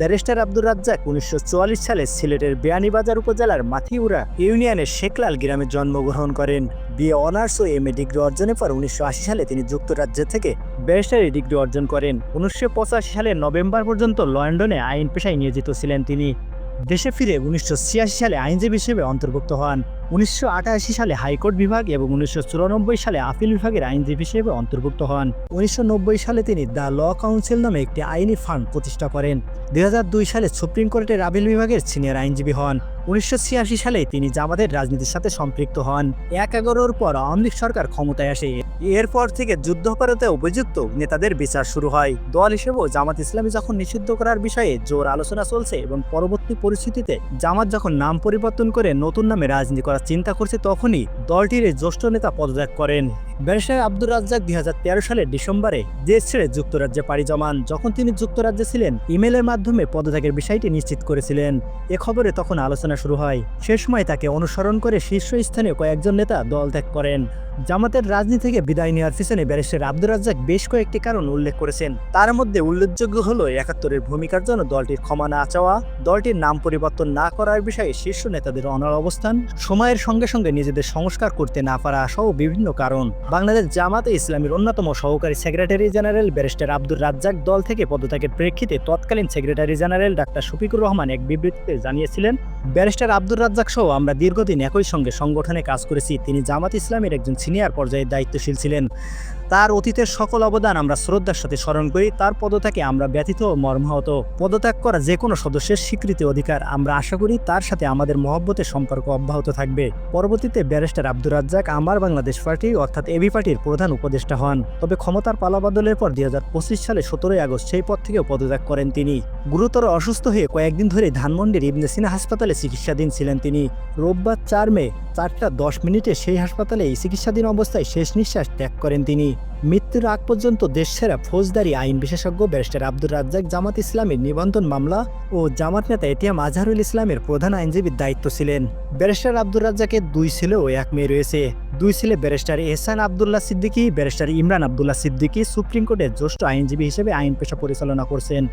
Barrister Abdur Razzak উনিশশো চুয়াল্লিশ সালে সিলেটের বিয়ানীবাজার উপজেলার মাথিউরা ইউনিয়নের শেখলাল গ্রামে জন্মগ্রহণ করেন। বিএ অনার্স ও এম এ ডিগ্রি অর্জনের পর উনিশশো আশি সালে তিনি যুক্তরাজ্য থেকে ব্যারিস্টারি ডিগ্রি অর্জন করেন। উনিশশো পঁচাশি সালে নভেম্বর পর্যন্ত লন্ডনে আইন পেশায় নিয়োজিত ছিলেন তিনি। দেশে ফিরে উনিশশো ছিয়াশি সালে আইনজীবী হিসেবে অন্তর্ভুক্ত হন। উনিশশো আটাশি সালে হাইকোর্ট বিভাগ এবং উনিশশো চুরানব্বই সালে আপিল বিভাগের আইনজীবী হিসেবে অন্তর্ভুক্ত হন। উনিশশো নব্বই সালে তিনি দ্য ল কাউন্সিল নামে একটি আইনি ফান্ড প্রতিষ্ঠা করেন। দুই হাজার দুই সালে সুপ্রিম কোর্টের আপিল বিভাগের সিনিয়র আইনজীবী হন। উনিশশো ছিয়াশি সালে তিনি জামাতের রাজনীতির সাথে সম্পৃক্ত হন। এক এগারোর পর আওয়ামী সরকার ক্ষমতায় আসে। এরপর থেকে যুদ্ধাপরাধে অভিযুক্ত নেতাদের বিচার শুরু হয়। দল হিসেবেও জামাত ইসলামী যখন নিষিদ্ধ করার বিষয়ে জোর আলোচনা চলছে এবং পরবর্তী পরিস্থিতিতে জামাত যখন নাম পরিবর্তন করে নতুন নামে রাজনীতি করার চিন্তা করছে তখনই দলটির জ্যেষ্ঠ নেতা পদত্যাগ করেন। ব্যারিস্টার আব্দুর রাজ্জাক দুই হাজার তেরো সালের ডিসেম্বরে দেশ ছেড়ে যুক্তরাজ্যে পাড়ি জমান। যখন তিনি যুক্তরাজ্যে ছিলেন, ইমেলের মাধ্যমে পদত্যাগের বিষয়টি নিশ্চিত করেছিলেন। এ খবরে তখন আলোচনা শুরু হয়। সে সময় তাকে অনুসরণ করে শীর্ষস্থানীয় কয়েকজন নেতা দল ত্যাগ করেন। জামাতের রাজনীতি থেকে বিদায় নেওয়ার পিছনে ব্যারিস্টার আব্দুর রাজ্জাক বেশ কয়েকটি কারণ উল্লেখ করেছেন। তার মধ্যে উল্লেখযোগ্য হল একাত্তরের ভূমিকার জন্য দলটির ক্ষমা না চাওয়া, দলটির নাম পরিবর্তন না করার বিষয়ে শীর্ষ নেতাদের অনর অবস্থান, সময়ের সঙ্গে সঙ্গে নিজেদের সংস্কার করতে না পারা সহ বিভিন্ন কারণ। বাংলাদেশ জামাতে ইসলামের অন্যতম সহকারী secretary general barrister Abdur Razzak দল থেকে পদত্যাগের প্রেক্ষিতে তৎকালীন secretary general doctor Shafiqur Rahman এক বিবৃতিতে জানিয়েছিলেন ব্যারিস্টার আব্দুর রাজ্জাক সহ আমরা দীর্ঘদিন একই সঙ্গে সংগঠনে কাজ করেছি। তিনি জামাত ইসলামের একজন সিনিয়র পর্যায়ে দায়িত্বশীল ছিলেন। তার অতীতের সকল অবদান আমরা শ্রদ্ধার সাথে স্মরণ করি। তার পদত্যাগে আমরা ব্যথিত ও মর্মাহত। পদত্যাগ করা যে কোনো সদস্যের স্বীকৃতি অধিকার আমরা আশা করি তার সাথে আমাদের মহব্বতের সম্পর্ক অব্যাহত থাকবে। পরবর্তীতে ব্যারিস্টার আব্দুর রাজ্জাক আমার বাংলাদেশ পার্টি অর্থাৎ এবি পার্টির প্রধান উপদেষ্টা হন। তবে ক্ষমতার পালাবদলের পর দু হাজার পঁচিশ সালে সতেরোই আগস্ট সেই পদ থেকেও পদত্যাগ করেন তিনি। গুরুতর অসুস্থ হয়ে কয়েকদিন ধরে ধানমন্ডির ইবনে সিনা হাসপাতালে চিকিৎসাধীন ছিলেন তিনি। রোববার চার মে, চারটা দশ মিনিটে সেই হাসপাতালে চিকিৎসাধীন অবস্থায় শেষ নিঃশ্বাস ত্যাগ করেন তিনি। মৃত্যুর আগ পর্যন্ত দেশসেরা ফৌজদারি আইন বিশেষজ্ঞ ব্যারিস্টার আব্দুর রাজ্জাক জামাত ইসলামের নিবন্ধন মামলা ও জামাত নেতা এটিএম আজহারুল ইসলামের প্রধান আইনজীবীর দায়িত্ব ছিলেন। ব্যারিস্টার আব্দুর রাজ্জাকের দুই ছেলে ও এক মেয়ে রয়েছে। দুই ছেলে barrister Ehsan Abdullah Siddiqui, barrister Imran Abdullah Siddiqui supreme কোর্টের জ্যেষ্ঠ আইনজীবী হিসেবে আইন পেশা পরিচালনা করছেন।